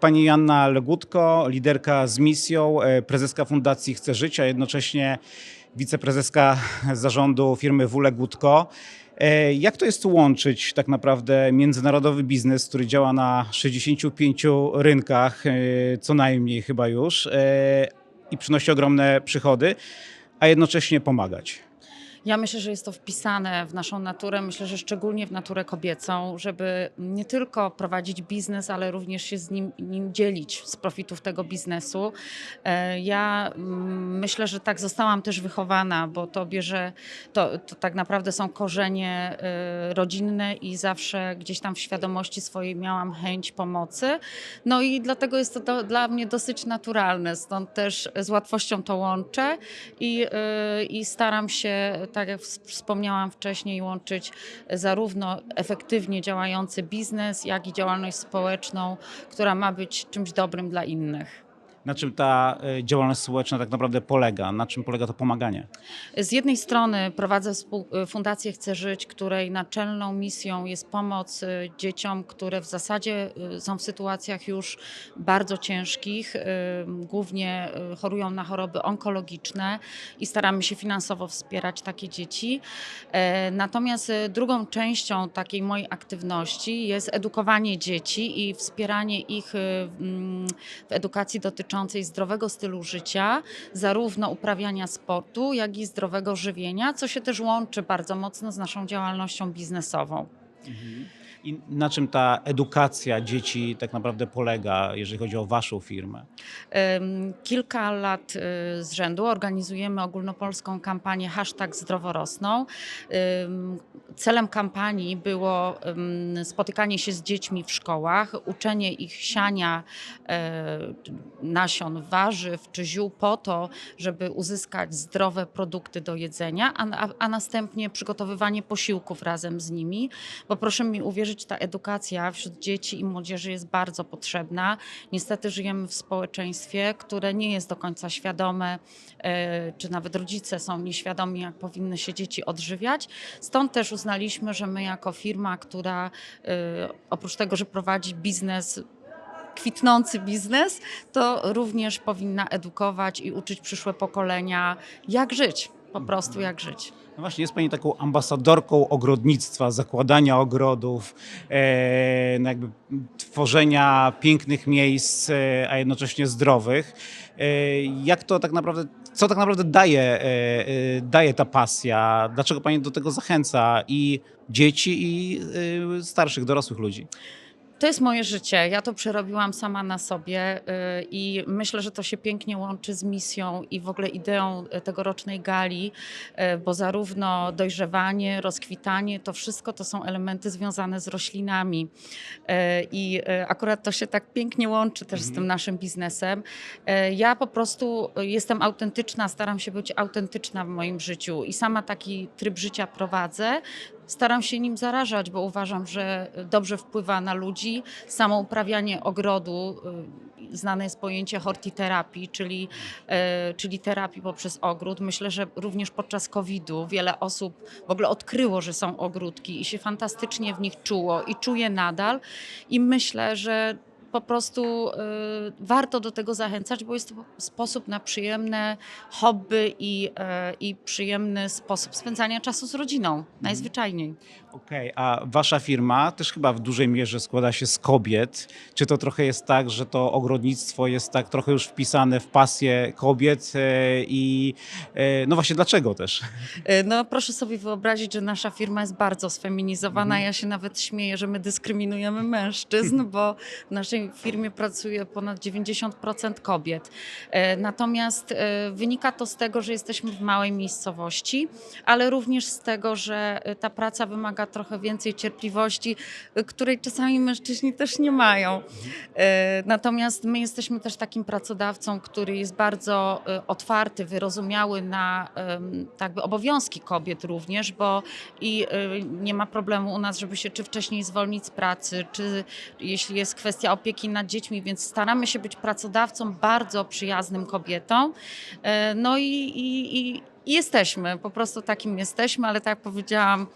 Pani Janna Legutko, liderka z misją, e, prezeska Fundacji Chce Życia, jednocześnie wiceprezeska zarządu firmy W. Legutko. E, Jak to jest łączyć tak naprawdę międzynarodowy biznes, który działa na 65 rynkach, e, co najmniej chyba już, i przynosi ogromne przychody, a jednocześnie pomagać? Ja myślę, że jest to wpisane w naszą naturę, myślę, że szczególnie w naturę kobiecą, żeby nie tylko prowadzić biznes, ale również się z nim, nim dzielić, z profitów tego biznesu. E, Ja mm, myślę, że tak zostałam też wychowana, bo to bierze, to, to tak naprawdę są korzenie e, rodzinne i zawsze gdzieś tam w świadomości swojej miałam chęć pomocy. No i dlatego jest to do, dla mnie dosyć naturalne, stąd też z łatwością to łączę i, yy, i staram się, tak jak ws- wspomniałam wcześniej, łączyć zarówno efektywnie działający biznes, jak i działalność społeczną, która ma być czymś dobrym dla innych. Na czym ta e, działalność społeczna tak naprawdę polega? Na czym polega to pomaganie? Z jednej strony prowadzę współ- Fundację Chcę Żyć, której naczelną misją jest pomoc y, dzieciom, które w zasadzie są w sytuacjach już bardzo ciężkich, głównie chorują na choroby onkologiczne i staramy się finansowo wspierać takie dzieci. E, Natomiast drugą częścią takiej mojej aktywności jest edukowanie dzieci i wspieranie ich mm, w edukacji dotyczącej zdrowego stylu życia, zarówno uprawiania sportu, jak i zdrowego żywienia, co się też łączy bardzo mocno z naszą działalnością biznesową. I na czym ta edukacja dzieci tak naprawdę polega, jeżeli chodzi o Waszą firmę? Kilka lat y, z rzędu organizujemy ogólnopolską kampanię Hashtag Zdroworosną. Celem kampanii było spotykanie się z dziećmi w szkołach, uczenie ich siania e, nasion warzyw czy ziół po to, żeby uzyskać zdrowe produkty do jedzenia, a, a następnie przygotowywanie posiłków razem z nimi, bo proszę mi uwierzyć, ta edukacja wśród dzieci i młodzieży jest bardzo potrzebna. Niestety żyjemy w społeczeństwie, które nie jest do końca świadome, e, czy nawet rodzice są nieświadomi, jak powinny się dzieci odżywiać. Stąd też uznaliśmy, że my jako firma, która e, oprócz tego, że prowadzi biznes kwitnący biznes, to również powinna edukować i uczyć przyszłe pokolenia, jak żyć, po prostu jak żyć. No właśnie, jest Pani taką ambasadorką ogrodnictwa, zakładania ogrodów, e, no jakby tworzenia pięknych miejsc, e, a jednocześnie zdrowych. E, jak to tak naprawdę, co tak naprawdę daje, e, e, daje ta pasja? Dlaczego Pani do tego zachęca i dzieci, i e, starszych, dorosłych ludzi? To jest moje życie. Ja to przerobiłam sama na sobie y, i myślę, że to się pięknie łączy z misją i w ogóle ideą y, tegorocznej gali, y, bo zarówno dojrzewanie, rozkwitanie, to wszystko to są elementy związane z roślinami. I akurat to się tak pięknie łączy też z tym naszym biznesem. Ja po prostu jestem autentyczna, staram się być autentyczna w moim życiu i sama taki tryb życia prowadzę. Staram się nim zarażać, bo uważam, że dobrze wpływa na ludzi. Samo uprawianie ogrodu, y, znane jest pojęcie hortiterapii, czyli, e, czyli terapii poprzez ogród. Myślę, że również podczas COVID-u wiele osób w ogóle odkryło, że są ogródki i się fantastycznie w nich czuło i czuje nadal. I myślę, że po prostu y, warto do tego zachęcać, bo jest to sposób na przyjemne hobby i, e, i przyjemny sposób spędzania czasu z rodziną, najzwyczajniej. Okej, a wasza firma też chyba w dużej mierze składa się z kobiet. Czy to trochę jest tak, że to ogrodnictwo jest tak trochę już wpisane w pasję kobiet e, i no właśnie dlaczego też? No proszę sobie wyobrazić, że nasza firma jest bardzo sfeminizowana. Mhm. Ja się nawet śmieję, że my dyskryminujemy mężczyzn, bo w naszej firmie pracuje ponad 90% kobiet. E, Natomiast e, wynika to z tego, że jesteśmy w małej miejscowości, ale również z tego, że e, ta praca wymaga trochę więcej cierpliwości, której czasami mężczyźni też nie mają. Natomiast my jesteśmy też takim pracodawcą, który jest bardzo otwarty, wyrozumiały na em, tak by obowiązki kobiet również, bo i nie ma problemu u nas, żeby się czy wcześniej zwolnić z pracy, czy jeśli jest kwestia opieki nad dziećmi, więc staramy się być pracodawcą bardzo przyjaznym kobietom. E, No i, i, i i jesteśmy, po prostu takim jesteśmy, ale tak jak powiedziałam,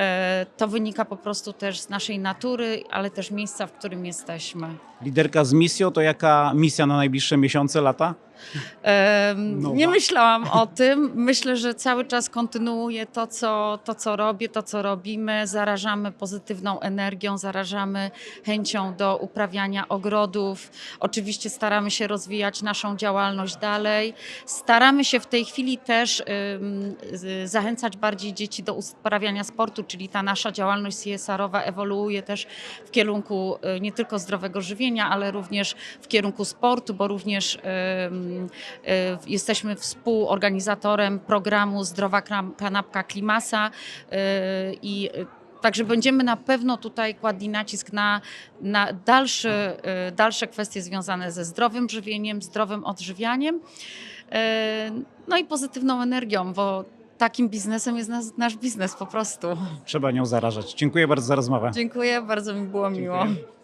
E, To wynika po prostu też z naszej natury, ale też miejsca, w którym jesteśmy. Liderka z misją to jaka misja na najbliższe miesiące, lata? Nowa. Nie myślałam o tym. Myślę, że cały czas kontynuuję to co, to, co robię, to, co robimy. Zarażamy pozytywną energią, zarażamy chęcią do uprawiania ogrodów. Oczywiście staramy się rozwijać naszą działalność dalej. Staramy się w tej chwili też z- zachęcać bardziej dzieci do uprawiania sportu, czyli ta nasza działalność CSR-owa ewoluuje też w kierunku y, nie tylko zdrowego żywienia, ale również w kierunku sportu, bo również y, jesteśmy współorganizatorem programu Zdrowa Kanapka Klimasa y, i Także będziemy na pewno tutaj kładli nacisk na, na dalszy, y, dalsze kwestie związane ze zdrowym żywieniem, zdrowym odżywianiem, y, no i pozytywną energią, bo takim biznesem jest nas, nasz biznes po prostu. Trzeba nią zarażać. Dziękuję bardzo za rozmowę. Dziękuję, bardzo mi było miło. Dziękuję.